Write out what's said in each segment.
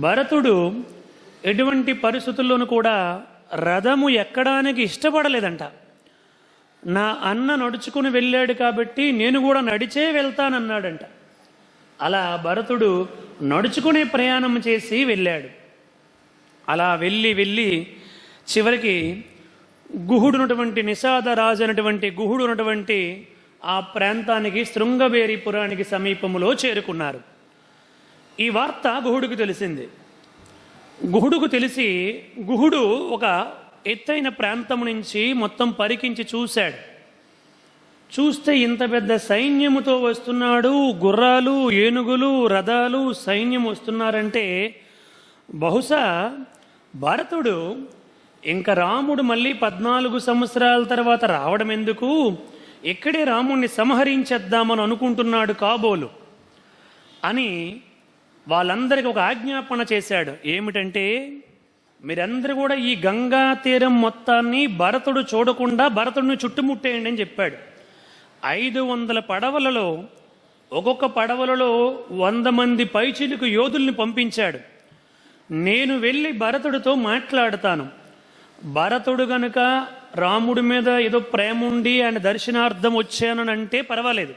భరతుడు ఎటువంటి పరిస్థితుల్లోనూ కూడా రథము ఎక్కడానికి ఇష్టపడలేదంట. నా అన్న నడుచుకుని వెళ్ళాడు కాబట్టి నేను కూడా నడిచే వెళ్తానన్నాడంట. అలా భరతుడు నడుచుకునే ప్రయాణం చేసి వెళ్ళాడు. అలా వెళ్ళి వెళ్ళి చివరికి గుహుడునటువంటి నిషాద రాజు అనేటువంటి గుహుడు ఉన్నటువంటి ఆ ప్రాంతానికి శృంగవేరిపురానికి సమీపంలో చేరుకున్నారు. ఈ వార్త గుహుడికి తెలిసింది. గుహుడుకు తెలిసి గుహుడు ఒక ఎత్తైన ప్రాంతం నుంచి మొత్తం పరికించి చూశాడు. చూస్తే ఇంత పెద్ద సైన్యముతో వస్తున్నాడు. గుర్రాలు ఏనుగులు రథాలు సైన్యం వస్తున్నారంటే బహుశా భరతుడు ఇంకా రాముడు మళ్ళీ పద్నాలుగు సంవత్సరాల తర్వాత రావడం ఎందుకు? ఇక్కడే రాముణ్ణి సంహరించేద్దామని అనుకుంటున్నాడు కాబోలు అని వాళ్ళందరికీ ఒక ఆజ్ఞాపన చేశాడు. ఏమిటంటే మీరందరూ కూడా ఈ గంగా తీరం మొత్తాన్ని భరతుడు చూడకుండా భరతుడిని చుట్టుముట్టేయండి అని చెప్పాడు. ఐదు వందల పడవలలో ఒక్కొక్క పడవలలో వంద మంది పైచిలుకు యోధుల్ని పంపించాడు. నేను వెళ్ళి భరతుడితో మాట్లాడతాను. భరతుడు గనుక రాముడి మీద ఏదో ప్రేమ ఉండి ఆయన దర్శనార్థం వచ్చానని అంటే పర్వాలేదు.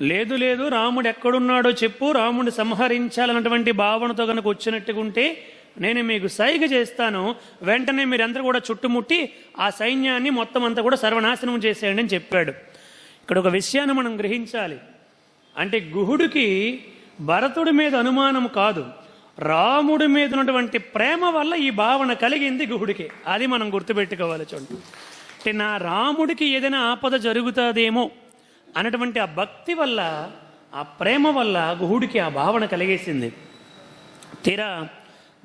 లేదు లేదు రాముడు ఎక్కడున్నాడో చెప్పు రాముడిని సంహరించాలన్నటువంటి భావనతో కనుక వచ్చినట్టుకుంటే నేను మీకు సైగ చేస్తాను. వెంటనే మీరందరూ కూడా చుట్టుముట్టి ఆ సైన్యాన్ని మొత్తం అంతా కూడా సర్వనాశనం చేసేయండి అని చెప్పాడు. ఇక్కడ ఒక విషయాన్ని మనం గ్రహించాలి. అంటే గుహుడికి భరతుడి మీద అనుమానం కాదు. రాముడి మీద ఉన్నటువంటి ప్రేమ వల్ల ఈ భావన కలిగింది గుహుడికి. అది మనం గుర్తుపెట్టుకోవాలి చూడండి. అంటే నా రాముడికి ఏదైనా ఆపద జరుగుతుందేమో అన్నటువంటి ఆ భక్తి వల్ల ఆ ప్రేమ వల్ల గుహుడికి ఆ భావన కలిగేసింది. తీరా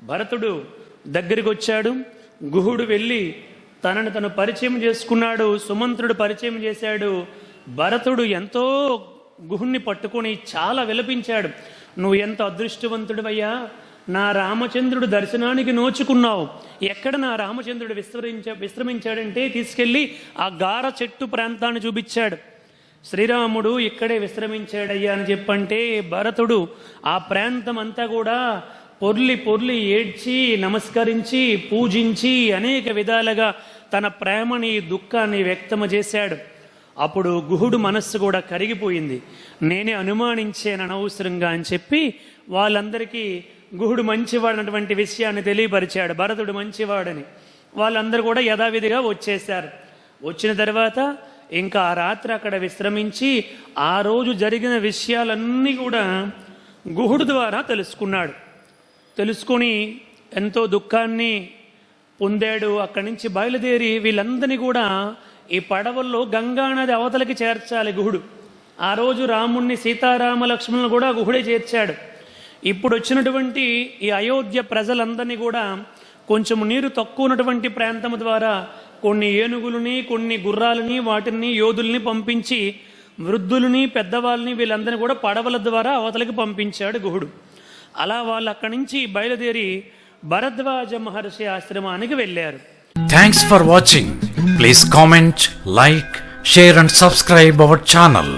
భరతుడు దగ్గరికి వచ్చాడు గుహుడు వెళ్ళి తనను తను పరిచయం చేసుకున్నాడు సుమంత్రుడు పరిచయం చేశాడు. భరతుడు ఎంతో గుహుణ్ణి పట్టుకొని చాలా విలపించాడు. నువ్వు ఎంత అదృష్టవంతుడివయ్యా నా రామచంద్రుడు దర్శనానికి నోచుకున్నావు. ఎక్కడ నా రామచంద్రుడు విస్తరించ విశ్రమించాడంటే తీసుకెళ్ళి ఆ గార చెట్టు ప్రాంతాన్ని చూపించాడు. శ్రీరాముడు ఇక్కడే విశ్రమించాడయ్యా అని చెప్పంటే భరతుడు ఆ ప్రాంతం అంతా కూడా పొర్లి పొర్లి ఏడ్చి నమస్కరించి పూజించి అనేక విధాలుగా తన ప్రేమని దుఃఖాన్ని వ్యక్తము చేశాడు. అప్పుడు గుహుడు మనస్సు కూడా కరిగిపోయింది. నేనే అనుమానించాను అనవసరంగా అని చెప్పి వాళ్ళందరికీ గుహుడు మంచివాడనటువంటి విషయాన్ని తెలియపరిచాడు. భరతుడు మంచివాడని. వాళ్ళందరూ కూడా యథావిధిగా వచ్చేశారు. వచ్చిన తర్వాత ఇంకా ఆ రాత్రి అక్కడ విశ్రమించి ఆ రోజు జరిగిన విషయాలన్నీ కూడా గుహుడు ద్వారా తెలుసుకున్నాడు. తెలుసుకొని ఎంతో దుఃఖాన్ని పొందాడు. అక్కడి నుంచి బయలుదేరి వీళ్ళందరినీ కూడా ఈ పడవల్లో గంగా నది అవతలకి చేర్చాలి గుహుడు. ఆ రోజు రాముణ్ణి సీతారామ లక్ష్మణులు కూడా గుహుడే చేర్చాడు. ఇప్పుడు వచ్చినటువంటి ఈ అయోధ్య ప్రజలందరినీ కూడా కొంచెం నీరు తక్కువ ఉన్నటువంటి ప్రాంతం ద్వారా కొన్ని ఏనుగులని కొన్ని గుర్రాలని వాటిని యోధుల్ని పంపించి వృద్ధులని పెద్దవాళ్ళని వీళ్ళందరినీ కూడా పడవల ద్వారా అవతలకి పంపించాడు గుహుడు. అలా వాళ్ళు అక్కడి నుంచి బయలుదేరి భరద్వాజ మహర్షి ఆశ్రమానికి వెళ్ళారు. Thanks for watching please comment like share and subscribe our channel